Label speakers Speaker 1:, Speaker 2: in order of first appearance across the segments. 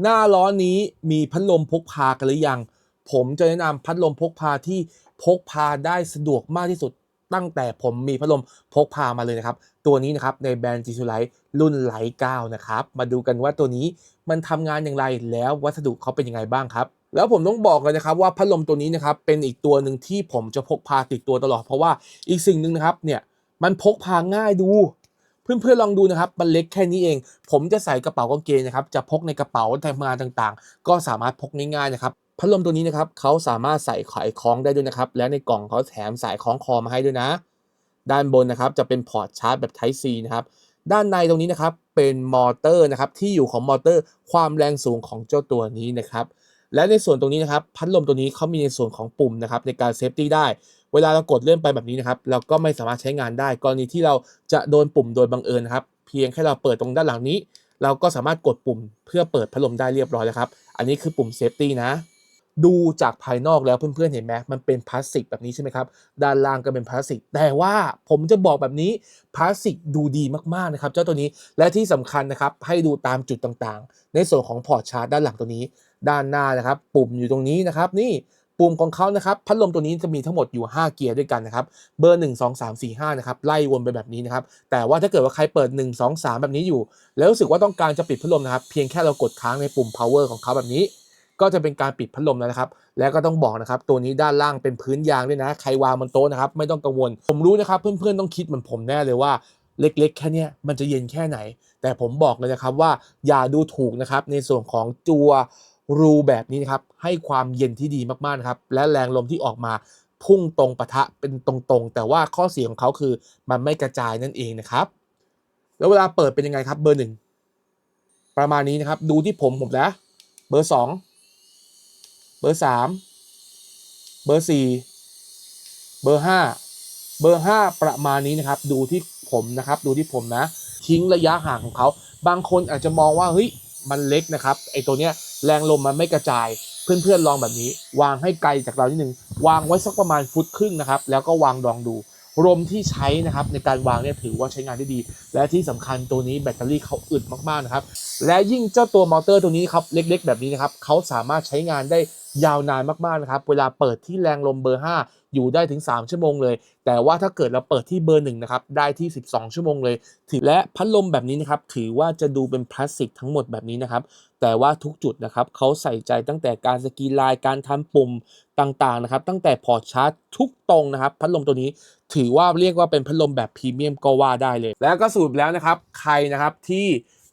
Speaker 1: หน้าร้อนนี้มีพัดลมพกพากันหรือยัง ผมจะแนะนำพัดลมพกพาที่พกพาได้สะดวกมากที่สุด ตั้งแต่ผมมีพัดลมพกพามาเลยนะครับ ตัวนี้นะครับในแบรนด์จีซูไลรุ่นไลท์9นะครับ มาดูกันว่าตัวนี้มันทำงานอย่างไรแล้ววัสดุเขาเป็นยังไงบ้างครับ แล้วผมต้องบอกเลยนะครับว่าพัดลมตัวนี้นะครับเป็นอีกตัวหนึ่งที่ผมจะพกพาติดตัวตลอด เพราะว่าอีกสิ่งหนึ่งนะครับเนี่ยมันพกพาง่ายดู เพื่อนๆลองดูนะครับมันเล็กแค่นี้เอง ผมจะใส่กระเป๋ากางเกงนะครับ จะพกในกระเป๋าทำงานต่างๆ ก็สามารถพกง่ายๆนะครับพัดลมตัวนี้นะครับเขาสามารถใส่ไขคล้องได้ด้วยนะครับ และในกล่องเขาแถมสายคล้องคอมาให้ด้วยนะ ด้านบนนะครับจะเป็นพอร์ตชาร์จแบบ Type C นะครับด้านในตรงนี้นะครับเป็นมอเตอร์นะครับที่อยู่ของมอเตอร์ ความแรงสูงของเจ้าตัวนี้นะครับ และในส่วนตรงนี้นะครับพัดลมตัวนี้เขามีในส่วนของปุ่มนะครับในการเซฟตี้ได้ เวลาเรากดเลื่อนไปแบบนี้นะครับเราก็ไม่สามารถใช้งานได้ กรณีที่เราจะโดนปุ่มโดยบังเอิญนะครับเพียงแค่เราเปิดตรงด้านหลังนี้ เราก็สามารถกดปุ่มเพื่อเปิดพัดลมได้เรียบร้อยแล้วครับ อันนี้คือปุ่มเซฟตี้นะดูจากภายนอกแล้วเพื่อนๆเห็นไหมมันเป็นพลาสติกแบบนี้ใช่ไหมครับด้านล่างก็เป็นพลาสติก แต่ว่าผมจะบอกแบบนี้พลาสติกดูดีมากๆนะครับ เจ้าตัวนี้และที่สำคัญนะครับให้ดูตามจุดต่างๆ ในส่วนของพอร์ตชาร์จด้านหลังตัวนี้ ด้านหน้านะครับ ปุ่มอยู่ตรงนี้นะครับ นี่ปุ่มของเขานะครับ พัดลมตัวนี้จะมีทั้งหมดอยู่ 5 เกียร์ด้วยกันนะครับ เบอร์ 1 2 3 4 5 นะครับ ไล่วนไปแบบนี้นะครับ แต่ว่าถ้าเกิดว่าใครเปิด 1 2 3 แบบนี้อยู่ แล้วรู้สึกว่าต้องการจะปิดพัดลมนะครับ เพียงแค่เรากดค้างในปุ่ม power ของเขาแบบนี้ ก็จะเป็นการปิดพัดลมแล้วนะครับ แล้วก็ต้องบอกนะครับ ตัวนี้ด้านล่างเป็นพื้นยางด้วยนะ ใครวางบนโต๊ะนะครับ ไม่ต้องกังวล ผมรู้นะครับ เพื่อนๆต้องคิดเหมือนผมแน่เลยว่าเล็กๆ แค่นี้มันจะเย็นแค่ไหน แต่ผมบอกเลยนะครับว่าอย่าดูถูกนะครับในส่วนของตัวรูแบบนี้นะครับให้ความเย็นที่ดีมากๆนะครับและแรงลมที่ออกมาพุ่งตรงปะทะเป็นตรงๆ แต่ว่าข้อเสียของเขาคือมันไม่กระจายนั่นเองนะครับ แล้วเวลาเปิดเป็นยังไงครับเบอร์หนึ่งประมาณนี้นะครับ ดูที่ผมผมนะ เบอร์สองเบอร์สามเบอร์สี่เบอร์ห้าเบอร์ห้าประมาณนี้นะครับ ดูที่ผมนะครับ ดูที่ผมนะ ทิ้งระยะห่างของเขา บางคนอาจจะมองว่าเฮ้ยมันเล็กนะครับไอตัวเนี้ย แรงลมมันไม่กระจาย เพื่อนๆลองแบบนี้ วางให้ไกลจากเรานิดนึงวางไว้สักประมาณฟุตครึ่งนะครับ แล้วก็วางลองดูลมที่ใช้นะครับในการวางเนี่ยถือว่าใช้งานได้ดี และที่สำคัญตัวนี้แบตเตอรี่เขาอึดมากๆนะครับ และยิ่งเจ้าตัวมอเตอร์ตัวนี้ครับเล็กๆ แบบนี้นะครับเขาสามารถใช้งานได้ ยาวนานมากๆนะครับ เวลาเปิดที่แรงลมเบอร์ 5 อยู่ได้ถึง 3 ชั่วโมงเลย แต่ว่าถ้าเกิดเราเปิดที่เบอร์หนึ่งนะครับได้ที่ 12 ชั่วโมงเลยถือและพัดลมแบบนี้นะครับถือว่าจะดูเป็นพลาสติกทั้งหมดแบบนี้นะครับ แต่ว่าทุกจุดนะครับเขาใส่ใจตั้งแต่การสกีลายการทำปุ่มต่างๆนะครับ ตั้งแต่พอร์ตชาร์จทุกตรงนะครับ พัดลมตัวนี้ถือว่าเรียกว่าเป็นพัดลมแบบพรีเมียมก็ว่าได้เลย แล้วก็สรุปแล้วนะครับใครนะครับที่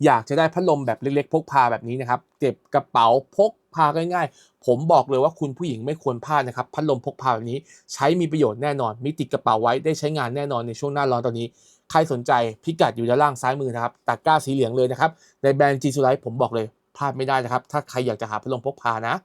Speaker 1: อยากจะได้พัดลมแบบเล็กๆ พกพาแบบนี้นะครับเก็บกระเป๋าพกพาง่ายๆ ผมบอกเลยว่าคุณผู้หญิงไม่ควรพลาดนะครับ พัดลมพกพาแบบนี้ใช้มีประโยชน์แน่นอน มีติดกระเป๋าไว้ได้ใช้งานแน่นอนในช่วงหน้าร้อนตอนนี้ ใครสนใจพิกัดอยู่ด้านล่างซ้ายมือนะครับตะกร้าสีเหลืองเลยนะครับในแบรนด์จีซูไลท์ผมบอกเลยพลาดไม่ได้นะครับ ถ้าใครอยากจะหาพัดลมพกพานะ